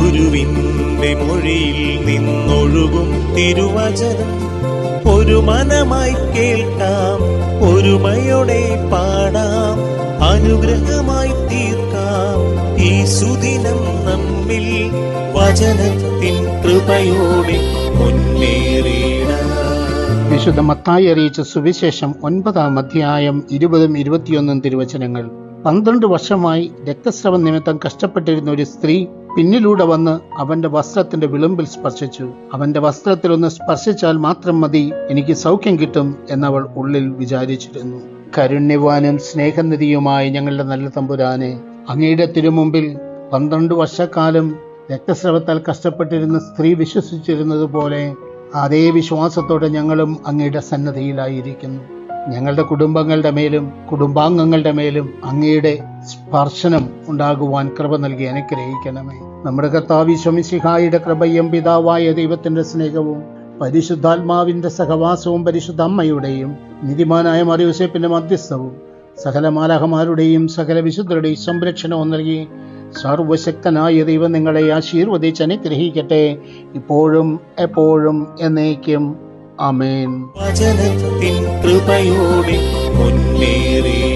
ഗുരുവിന്റെ മൊഴിയിൽ നിന്നൊഴുകും തിരുവചനം. ഒരു മനമായി കേൾക്കാം ഒരുമയോടെ പാടാം അനുഗ്രഹമായി തീർക്കാം. ഈ സുദിനം നമ്മിൽ വചനത്തിൻ കൃപയോടെ മുന്നേറിയിടാം വിശുദ്ധ മത്തായി അറിയിച്ച സുവിശേഷം ഒൻപതാം അധ്യായം ഇരുപതും ഇരുപത്തിയൊന്നും തിരുവചനങ്ങൾ. പന്ത്രണ്ട് വർഷമായി രക്തസ്രവ നിമിത്തം കഷ്ടപ്പെട്ടിരുന്ന ഒരു സ്ത്രീ പിന്നിലൂടെ വന്ന് അവന്റെ വസ്ത്രത്തിന്റെ വിളുമ്പിൽ സ്പർശിച്ചു. അവന്റെ വസ്ത്രത്തിൽ ഒന്ന് സ്പർശിച്ചാൽ മാത്രം മതി എനിക്ക് സൗഖ്യം കിട്ടും എന്നവൾ ഉള്ളിൽ വിചാരിച്ചിരുന്നു. കരുണ്യവാനും സ്നേഹനിധിയുമായ ഞങ്ങളുടെ നല്ല തമ്പുരാനെ അങ്ങയുടെ തിരുമുമ്പിൽ പന്ത്രണ്ട് വർഷക്കാലം രക്തസ്രവത്താൽ കഷ്ടപ്പെട്ടിരുന്ന സ്ത്രീ വിശ്വസിച്ചിരുന്നതുപോലെ അതേ വിശ്വാസത്തോടെ ഞങ്ങളും അങ്ങയുടെ സന്നദ്ധിയിലായിരിക്കുന്നു ഞങ്ങളുടെ കുടുംബങ്ങളുടെ മേലും കുടുംബാംഗങ്ങളുടെ മേലും അങ്ങയുടെ സ്പർശനം ഉണ്ടാകുവാൻ കൃപ നൽകി അനുഗ്രഹിക്കണമേ. നമ്മുടെ കർത്താവി ശമിസിഹായുടെ കൃപയും പിതാവായ ദൈവത്തിന്റെ സ്നേഹവും പരിശുദ്ധാത്മാവിന്റെ സഹവാസവും പരിശുദ്ധ അമ്മയുടെയും നിധിമാനായ മറിയൂസേപ്പിന്റെ മധ്യസ്ഥവും സകല മാലാഹമാരുടെയും സകല വിശുദ്ധരുടെയും സംരക്ഷണവും നൽകി സർവശക്തനായ ദൈവം നിങ്ങളെ ആശീർവദിച്ച് അനുഗ്രഹിക്കട്ടെ. ഇപ്പോഴും എപ്പോഴും എന്നേക്കും. അമേൻ വചനത്തിൻ കൃപയോടെ മുന്നേറി.